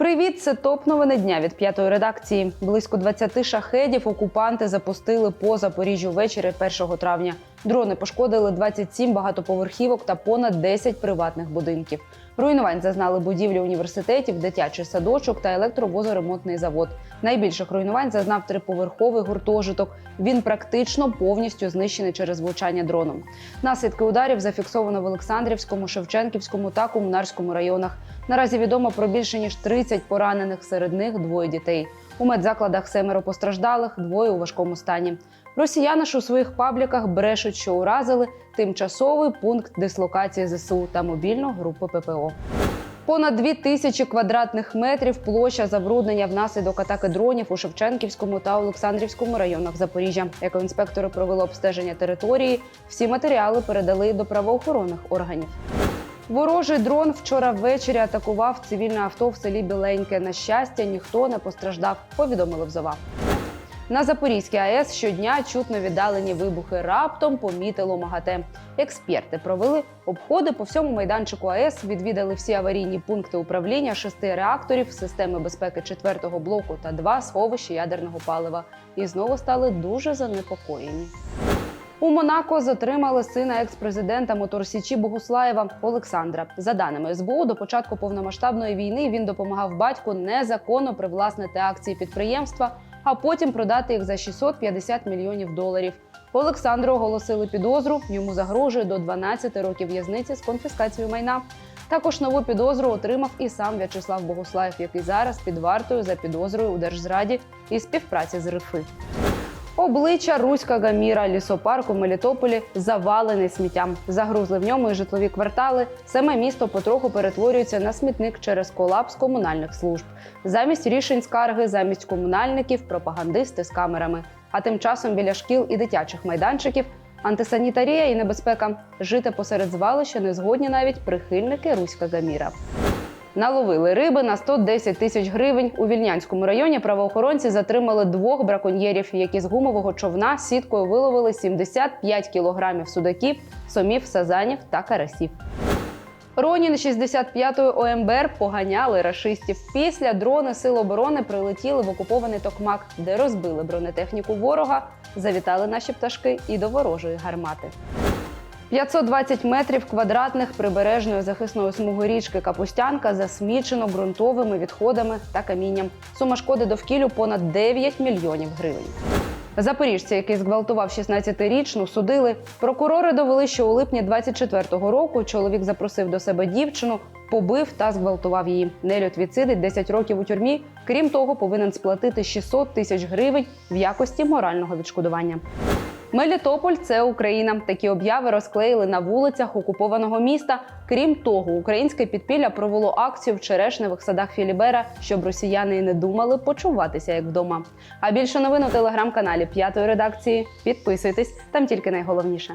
Привіт, це топ новини дня від п'ятої редакції. Близько 20 шахедів окупанти запустили по Запоріжжю ввечері 1 травня. Дрони пошкодили 27 багатоповерхівок та понад 10 приватних будинків. Руйнувань зазнали будівлі університетів, дитячий садочок та електровозоремонтний завод. Найбільших руйнувань зазнав триповерховий гуртожиток. Він практично повністю знищений через влучання дроном. Наслідки ударів зафіксовано в Олександрівському, Шевченківському та Комунарському районах. Наразі відомо про більше ніж 30 поранених, серед них двоє дітей. У медзакладах семеро постраждалих, двоє у важкому стані. Росіяни ж у своїх пабліках брешуть, що уразили тимчасовий пункт дислокації ЗСУ та мобільну групу ППО. Понад дві тисячі квадратних метрів площа забруднення внаслідок атаки дронів у Шевченківському та Олександрівському районах Запоріжжя. Екоінспектори провели обстеження території. Всі матеріали передали до правоохоронних органів. Ворожий дрон вчора ввечері атакував цивільне авто в селі Біленьке. На щастя, ніхто не постраждав. Повідомили в ЗОВА. На Запорізькій АЕС щодня чутно віддалені вибухи раптом помітило МАГАТЕ. Експерти провели обходи по всьому майданчику АЕС, відвідали всі аварійні пункти управління шести реакторів, системи безпеки четвертого блоку та два сховища ядерного палива. І знову стали дуже занепокоєні. У Монако затримали сина екс-президента Моторсічі Богуслаєва Олександра. За даними СБУ, до початку повномасштабної війни він допомагав батьку незаконно привласнити акції підприємства, а потім продати їх за 650 мільйонів доларів. Олександру оголосили підозру. Йому загрожує до 12 років в'язниці з конфіскацією майна. Також нову підозру отримав і сам В'ячеслав Богуслаєв, який зараз під вартою за підозрою у держзраді і співпраці з РФИ. Обличчя Руська Гаміра, лісопарк у Мелітополі завалений сміттям. Загрузли в ньому і житлові квартали. Саме місто потроху перетворюється на смітник через колапс комунальних служб. Замість рішень скарги, замість комунальників, пропагандисти з камерами. А тим часом біля шкіл і дитячих майданчиків антисанітарія і небезпека. Жити посеред звалища не згодні навіть прихильники Руська Гаміра. Наловили риби на 110 тисяч гривень. У Вільнянському районі правоохоронці затримали двох браконьєрів, які з гумового човна сіткою виловили 75 кілограмів судаків, сомів, сазанів та карасів. Ронін 65-ї ОМБР поганяли рашистів. Після дрони Сил оборони прилетіли в окупований Токмак, де розбили бронетехніку ворога. Завітали наші пташки і до ворожої гармати. 520 метрів квадратних прибережної захисної смуги річки Капустянка засмічено ґрунтовими відходами та камінням. Сума шкоди довкіллю понад 9 мільйонів гривень. Запоріжця, який зґвалтував 16-річну, судили. Прокурори довели, що у липні 24-го року чоловік запросив до себе дівчину, побив та зґвалтував її. Нелюд відсидить 10 років у тюрмі. Крім того, повинен сплатити 600 тисяч гривень в якості морального відшкодування. Мелітополь це Україна. Такі обяви розклеїли на вулицях окупованого міста. Крім того, українське підпілля провело акцію в черешневих садах Філібера, щоб росіяни не думали почуватися як вдома. А більше новин у телеграм-каналі п'ятої редакції. Підписуйтесь там тільки найголовніше.